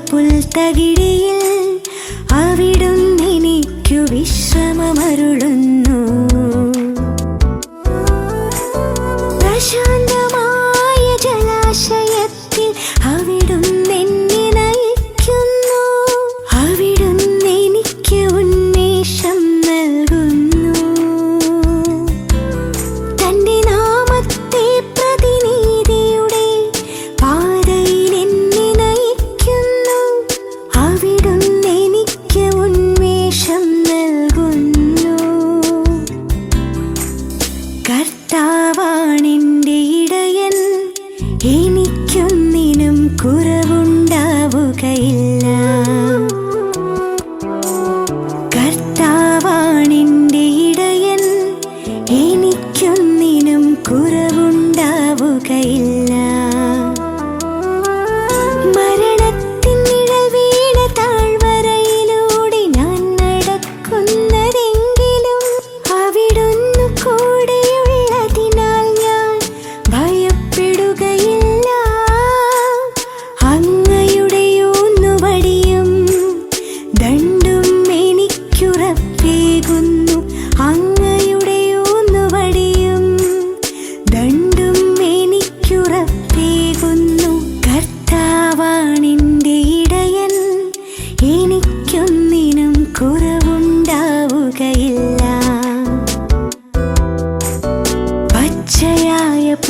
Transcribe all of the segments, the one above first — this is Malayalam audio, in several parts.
പുൽത്തകിടിയിൽ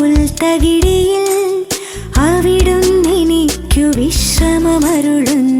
പുൽത്തകിടിയിൽ എനിക്കു വിശ്രമമരുളുന്നു.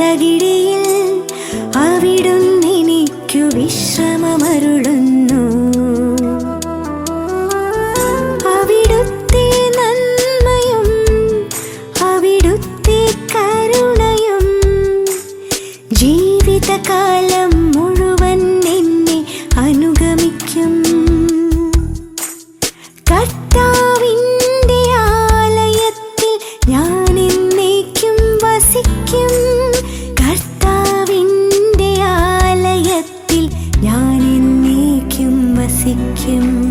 തകിടിയിൽ അവിടുന്നെനിക്കു വിശ്രമമരുളുന്നു. കരുണയും ജീവിതകാലം മുഴുവൻ അനുഗമിക്കും. ആലയത്തിൽ ഞാൻ സാധിക്കും